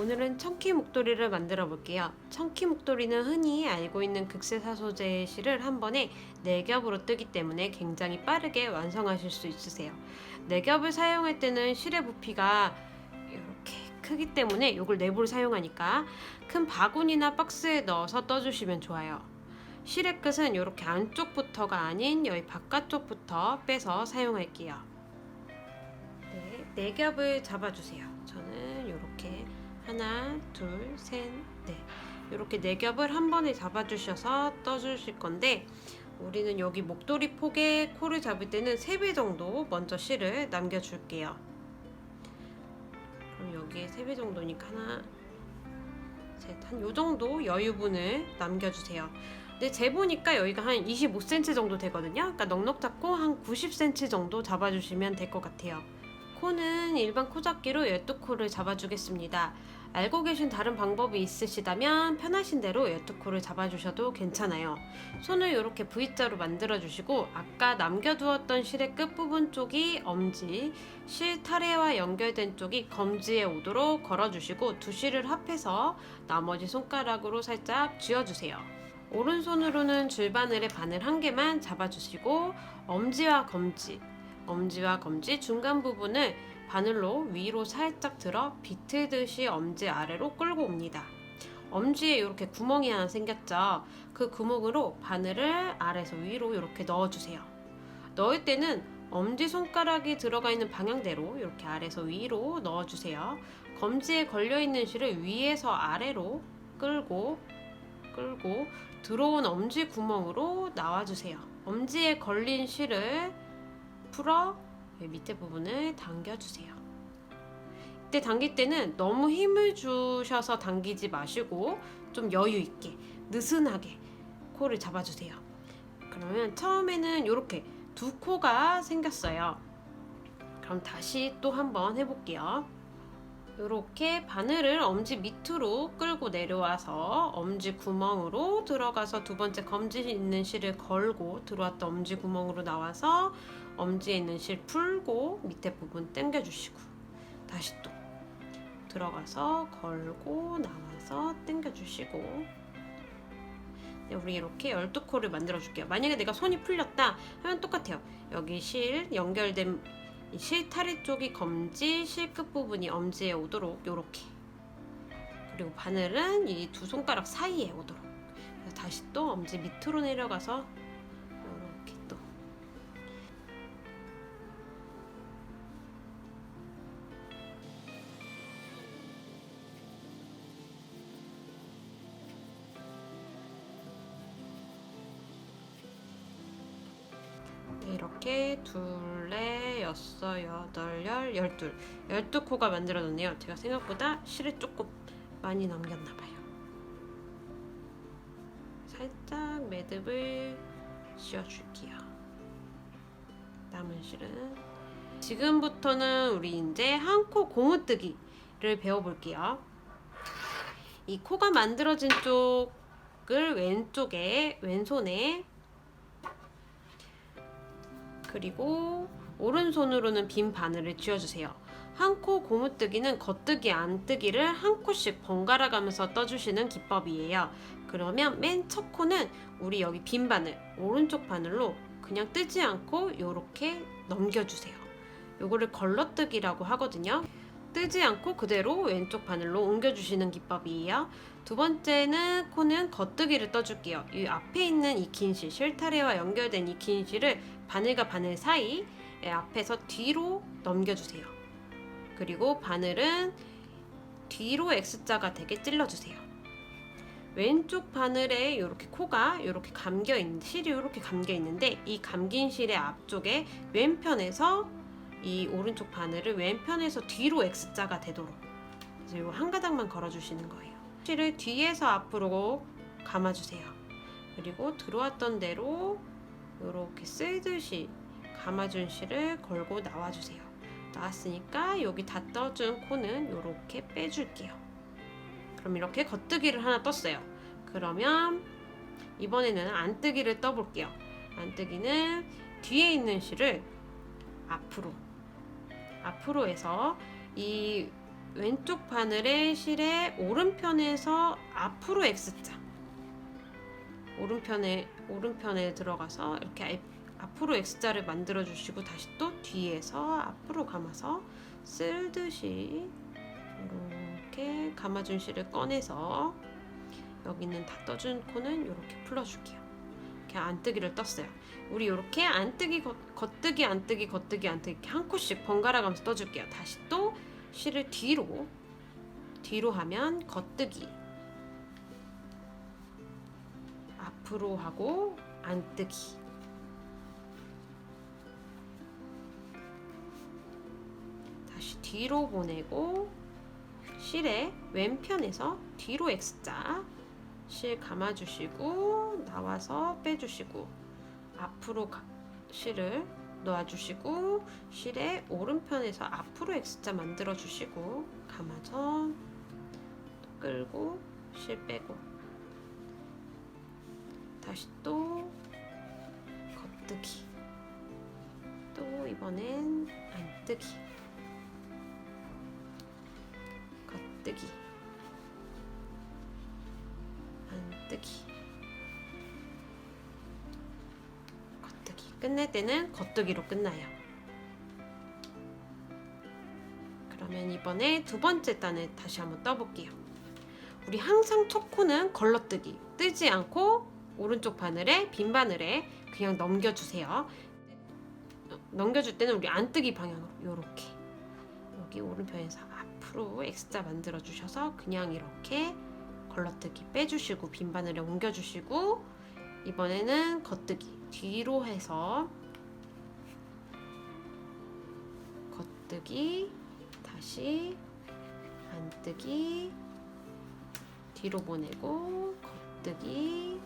오늘은 청키 목도리를 만들어 볼게요. 청키 목도리는 흔히 알고 있는 극세사 소재의 실을 한 번에 4겹으로 뜨기 때문에 굉장히 빠르게 완성하실 수 있으세요. 4겹을 사용할 때는 실의 부피가 이렇게 크기 때문에 이걸 4부를 사용하니까 큰 바구니나 박스에 넣어서 떠주시면 좋아요. 실의 끝은 이렇게 안쪽부터가 아닌 여기 바깥쪽부터 빼서 사용할게요. 네, 네 겹을 잡아주세요. 저는 하나, 둘, 셋, 넷 이렇게 네 겹을 한 번에 잡아주셔서 떠주실 건데 우리는 여기 목도리 폭에 코를 잡을 때는 3배 정도 먼저 실을 남겨줄게요. 그럼 여기에 3배 정도니까 하나, 셋, 한 요 정도 여유분을 남겨주세요. 근데 재보니까 여기가 한 25cm 정도 되거든요. 그러니까 넉넉 잡고 한 90cm 정도 잡아주시면 될 것 같아요. 코는 일반 코잡기로 12코를 잡아주겠습니다. 알고 계신 다른 방법이 있으시다면 편하신 대로 12코를 잡아주셔도 괜찮아요. 손을 이렇게 V자로 만들어주시고 아까 남겨두었던 실의 끝부분 쪽이 엄지, 실 타래와 연결된 쪽이 검지에 오도록 걸어주시고 두 실을 합해서 나머지 손가락으로 살짝 쥐어주세요. 오른손으로는 줄바늘의 바늘 한 개만 잡아주시고 엄지와 검지, 엄지와 검지 중간 부분을 바늘로 위로 살짝 들어 비틀듯이 엄지 아래로 끌고 옵니다. 엄지에 이렇게 구멍이 하나 생겼죠. 그 구멍으로 바늘을 아래에서 위로 이렇게 넣어주세요. 넣을 때는 엄지 손가락이 들어가 있는 방향대로 이렇게 아래에서 위로 넣어주세요. 검지에 걸려 있는 실을 위에서 아래로 끌고 끌고 들어온 엄지 구멍으로 나와주세요. 엄지에 걸린 실을 풀어 밑에 부분을 당겨주세요. 이때 당길 때는 너무 힘을 주셔서 당기지 마시고 좀 여유 있게 느슨하게 코를 잡아주세요. 그러면 처음에는 이렇게 두 코가 생겼어요. 그럼 다시 또 한번 해볼게요. 이렇게 바늘을 엄지 밑으로 끌고 내려와서 엄지 구멍으로 들어가서 두 번째 검지 있는 실을 걸고 들어왔던 엄지 구멍으로 나와서 엄지에 있는 실 풀고 밑에 부분 당겨주시고 다시 또 들어가서 걸고 나와서 당겨주시고. 네, 우리 이렇게 12코를 만들어 줄게요. 만약에 내가 손이 풀렸다 하면 똑같아요. 여기 실 연결된 이 실타래 쪽이 검지, 실끝 부분이 엄지에 오도록 요렇게. 그리고 바늘은 이 두 손가락 사이에 오도록. 그래서 다시 또 엄지 밑으로 내려가서 요렇게 또. 네, 이렇게 둘 레 여섯 여덟 열 열둘 열두 코가 만들어졌네요. 제가 생각보다 실을 조금 많이 남겼나 봐요. 살짝 매듭을 씌워줄게요. 남은 실은 지금부터는 우리 이제 한 코 고무뜨기를 배워볼게요. 이 코가 만들어진 쪽을 왼쪽에 왼손에 그리고 오른손으로는 빈 바늘을 쥐어주세요. 한 코 고무뜨기는 겉뜨기 안뜨기를 한 코씩 번갈아 가면서 떠주시는 기법이에요. 그러면 맨 첫 코는 우리 여기 빈 바늘 오른쪽 바늘로 그냥 뜨지 않고 이렇게 넘겨주세요. 요거를 걸러뜨기라고 하거든요. 뜨지 않고 그대로 왼쪽 바늘로 옮겨주시는 기법이에요. 두 번째는 코는 겉뜨기를 떠줄게요. 이 앞에 있는 이 긴 실, 실타래와 연결된 이 긴 실을 바늘과 바늘 사이 앞에서 뒤로 넘겨주세요. 그리고 바늘은 뒤로 X자가 되게 찔러주세요. 왼쪽 바늘에 이렇게 코가 이렇게 감겨 있는 실이 이렇게 감겨 있는데 이 감긴 실의 앞쪽에 왼편에서 이 오른쪽 바늘을 왼편에서 뒤로 X자가 되도록 그래서 한 가닥만 걸어주시는 거예요. 실을 뒤에서 앞으로 감아주세요. 그리고 들어왔던 대로 이렇게 쓸듯이 감아준 실을 걸고 나와주세요. 나왔으니까 여기 다 떠준 코는 이렇게 빼줄게요. 그럼 이렇게 겉뜨기를 하나 떴어요. 그러면 이번에는 안뜨기를 떠볼게요. 안뜨기는 뒤에 있는 실을 앞으로 앞으로 해서 이 왼쪽 바늘의 실의 오른편에서 앞으로 X자 오른편에 오른편에 들어가서 이렇게 앞- 앞으로 X자를 만들어 주시고 다시 또 뒤에서 앞으로 감아서 쓸듯이 이렇게 감아준 실을 꺼내서 여기 있는 다 떠준 코는 이렇게 풀어줄게요. 이렇게 안뜨기를 떴어요. 우리 이렇게 안뜨기 겉- 겉뜨기 안뜨기 겉뜨기 안뜨기 한 코씩 번갈아 가면서 떠줄게요. 다시 또 실을 뒤로 뒤로 하면 겉뜨기 앞으로 하고 안뜨기 뒤로 보내고 실의 왼편에서 뒤로 X자 실 감아주시고 나와서 빼주시고 앞으로 가- 실을 놓아주시고 실의 오른편에서 앞으로 X자 만들어주시고 감아서 또 끌고 실 빼고 다시 또 겉뜨기. 또 이번엔 안뜨기 끝낼 때는 겉뜨기로 끝나요. 그러면 이번에 두 번째 단을 다시 한번 떠볼게요. 우리 항상 첫 코는 걸러뜨기 뜨지 않고 오른쪽 바늘에 빈 바늘에 그냥 넘겨주세요. 어, 넘겨줄 때는 우리 안 뜨기 방향으로 요렇게. 여기 오른편에서 앞으로 X자 만들어 주셔서 그냥 이렇게 걸러뜨기 빼주시고 빈 바늘에 옮겨주시고 이번에는 겉뜨기 뒤로 해서 겉뜨기 다시 안뜨기 뒤로 보내고 겉뜨기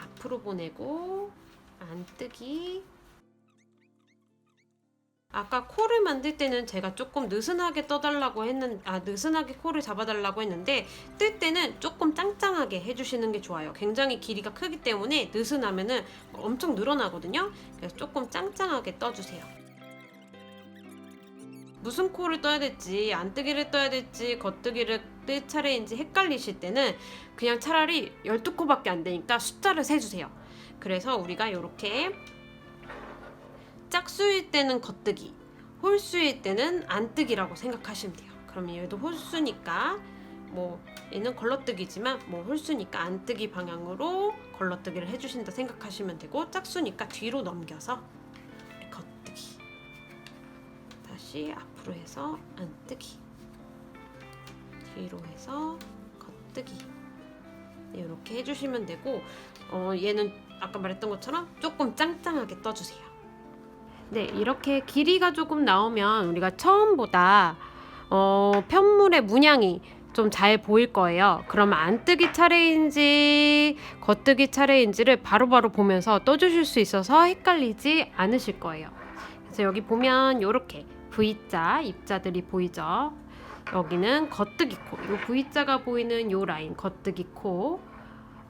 앞으로 보내고 안뜨기 아까 코를 만들 때는 제가 조금 느슨하게 떠달라고 했는 아 느슨하게 코를 잡아달라고 했는데 뜰 때는 조금 짱짱하게 해주시는 게 좋아요. 굉장히 길이가 크기 때문에 느슨하면은 엄청 늘어나거든요. 그래서 조금 짱짱하게 떠주세요. 무슨 코를 떠야 될지 안뜨기를 떠야 될지 겉뜨기를 뜰 차례인지 헷갈리실 때는 그냥 차라리 12코밖에 안 되니까 숫자를 세주세요. 그래서 우리가 이렇게 짝수일 때는 겉뜨기, 홀수일 때는 안뜨기라고 생각하시면 돼요. 그러면 얘도 홀수니까 뭐 얘는 걸러뜨기지만 뭐 홀수니까 안뜨기 방향으로 걸러뜨기를 해주신다 생각하시면 되고 짝수니까 뒤로 넘겨서 겉뜨기 다시 앞으로 해서 안뜨기 뒤로 해서 겉뜨기 네, 이렇게 해주시면 되고 어, 얘는 아까 말했던 것처럼 조금 짱짱하게 떠주세요. 네, 이렇게 길이가 조금 나오면 우리가 처음보다 어, 편물의 문양이 좀 잘 보일 거예요. 그러면 안뜨기 차례인지 겉뜨기 차례인지를 바로 바로 보면서 떠주실 수 있어서 헷갈리지 않으실 거예요. 그래서 여기 보면 이렇게 V자 입자들이 보이죠. 여기는 겉뜨기 코, 이 V자가 보이는 요 라인 겉뜨기 코.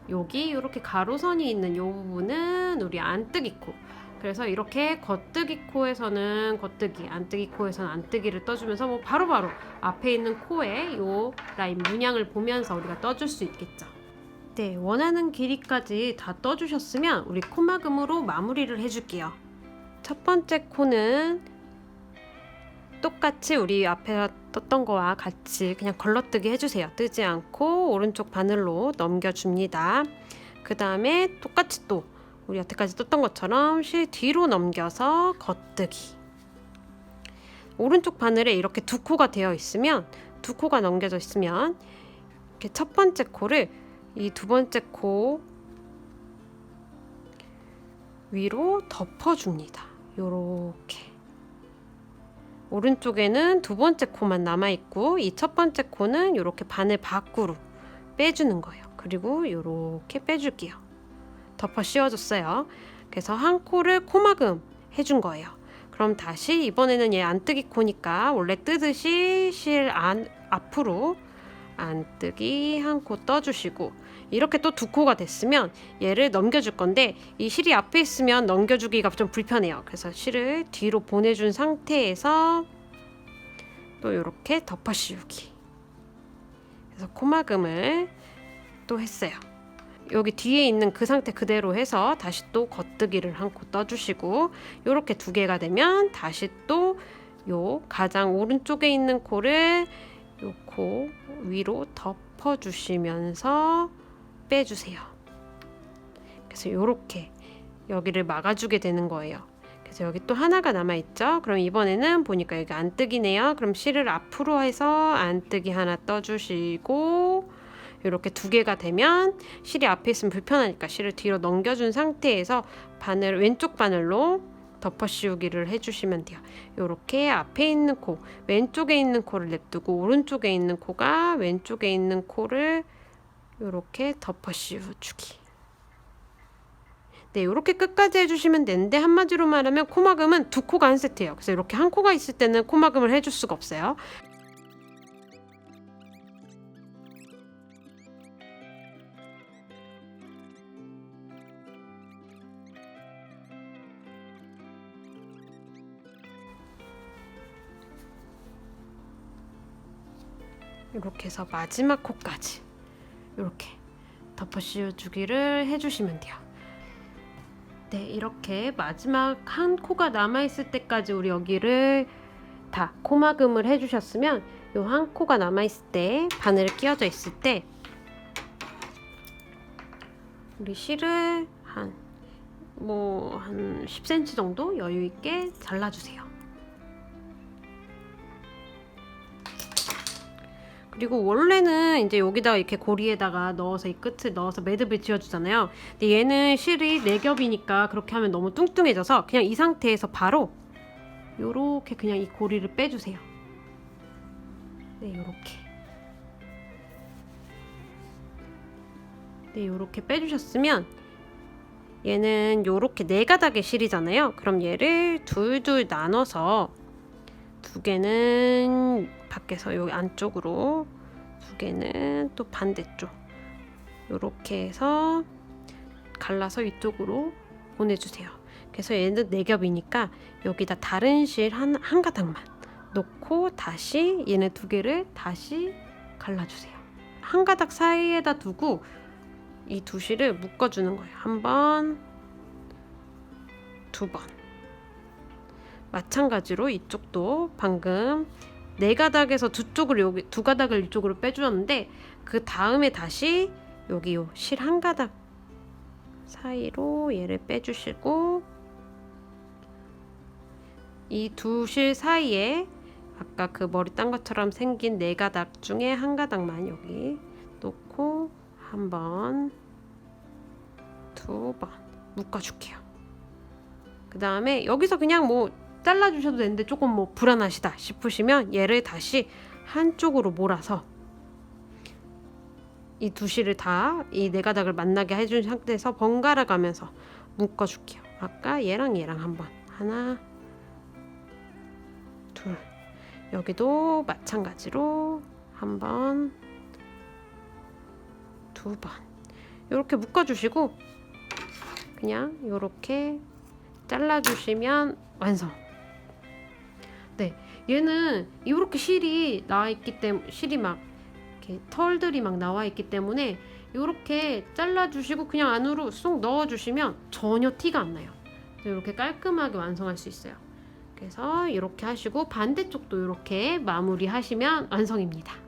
여기 이렇게 가로선이 있는 요 부분은 우리 안뜨기 코. 그래서 이렇게 겉뜨기 코에서는 겉뜨기, 안뜨기 코에서는 안뜨기를 떠주면서 뭐 바로 바로 앞에 있는 코에 요 라인 문양을 보면서 우리가 떠줄 수 있겠죠. 네, 원하는 길이까지 다 떠주셨으면 우리 코막음으로 마무리를 해줄게요. 첫 번째 코는 똑같이 우리 앞에 떴던 거와 같이 그냥 걸러뜨기 해주세요. 뜨지 않고 오른쪽 바늘로 넘겨줍니다. 그 다음에 똑같이 또 우리 여태까지 떴던 것처럼 실 뒤로 넘겨서 겉뜨기. 오른쪽 바늘에 이렇게 두 코가 되어 있으면 두 코가 넘겨져 있으면 이렇게 첫 번째 코를 이 두 번째 코 위로 덮어줍니다. 요렇게. 오른쪽에는 두 번째 코만 남아 있고 이 첫 번째 코는 이렇게 바늘 밖으로 빼주는 거예요. 그리고 이렇게 빼줄게요. 덮어 씌워줬어요. 그래서 한 코를 코막음 해준 거예요. 그럼 다시 이번에는 얘 안 뜨기 코니까 원래 뜨듯이 실 안 앞으로 안 뜨기 한 코 떠주시고 이렇게 또 두 코가 됐으면 얘를 넘겨줄 건데 이 실이 앞에 있으면 넘겨주기가 좀 불편해요. 그래서 실을 뒤로 보내준 상태에서 또 이렇게 덮어 씌우기. 그래서 코막음을 또 했어요. 여기 뒤에 있는 그 상태 그대로 해서 다시 또 겉뜨기를 한코 떠주시고 이렇게 두 개가 되면 다시 또 요 가장 오른쪽에 있는 코를 요 코 위로 덮어 주시면서 빼주세요. 그래서 이렇게 여기를 막아주게 되는 거예요. 그래서 여기 또 하나가 남아 있죠. 그럼 이번에는 보니까 여기 안뜨기네요. 그럼 실을 앞으로 해서 안뜨기 하나 떠주시고 이렇게 두 개가 되면 실이 앞에 있으면 불편하니까 실을 뒤로 넘겨준 상태에서 바늘 왼쪽 바늘로 덮어 씌우기를 해주시면 돼요. 이렇게 앞에 있는 코, 왼쪽에 있는 코를 냅두고 오른쪽에 있는 코가 왼쪽에 있는 코를 이렇게 덮어 씌워주기. 네, 이렇게 끝까지 해주시면 되는데 한마디로 말하면 코막음은 두 코가 한 세트예요. 그래서 이렇게 한 코가 있을 때는 코막음을 해줄 수가 없어요. 이렇게 해서 마지막 코까지 이렇게 덮어 씌워주기를 해주시면 돼요. 네, 이렇게 마지막 한 코가 남아 있을 때까지 우리 여기를 다 코막음을 해주셨으면 요한 코가 남아 있을 때 바늘이 끼워져 있을 때 우리 실을 한뭐 한 10cm 정도 여유 있게 잘라주세요. 그리고 원래는 이제 여기다가 이렇게 고리에다가 넣어서 이 끝을 넣어서 매듭을 지어주잖아요. 근데 얘는 실이 네 겹이니까 그렇게 하면 너무 뚱뚱해져서 그냥 이 상태에서 바로 요렇게 그냥 이 고리를 빼주세요. 네, 요렇게. 네, 요렇게 빼주셨으면 얘는 요렇게 네 가닥의 실이잖아요. 그럼 얘를 둘둘 나눠서 두 개는 밖에서 여기 안쪽으로 두 개는 또 반대쪽 이렇게 해서 갈라서 이쪽으로 보내주세요. 그래서 얘는 네 겹이니까 여기다 다른 실 한 한 가닥만 놓고 다시 얘네 두 개를 다시 갈라주세요. 한 가닥 사이에다 두고 이 두 실을 묶어주는 거예요. 한 번, 두 번. 마찬가지로 이쪽도 방금 네 가닥에서 두 쪽을 여기 두 가닥을 이쪽으로 빼주었는데 그 다음에 다시 여기 요 실 한 가닥 사이로 얘를 빼주시고 이 두 실 사이에 아까 그 머리 딴 것처럼 생긴 네 가닥 중에 한 가닥만 여기 놓고 한 번, 두 번 묶어줄게요. 그 다음에 여기서 그냥 뭐 잘라주셔도 되는데 조금 뭐 불안하시다 싶으시면 얘를 다시 한쪽으로 몰아서 이 두 실을 다 이 네 가닥을 만나게 해준 상태에서 번갈아 가면서 묶어줄게요. 아까 얘랑 얘랑 한번 하나 둘 여기도 마찬가지로 한번 두 번 이렇게 묶어주시고 그냥 이렇게 잘라주시면 완성. 네, 얘는 이렇게 실이 나와 있기 때문에 실이 막 이렇게 털들이 막 나와 있기 때문에 이렇게 잘라주시고 그냥 안으로 쏙 넣어주시면 전혀 티가 안 나요. 이렇게 깔끔하게 완성할 수 있어요. 그래서 이렇게 하시고 반대쪽도 이렇게 마무리하시면 완성입니다.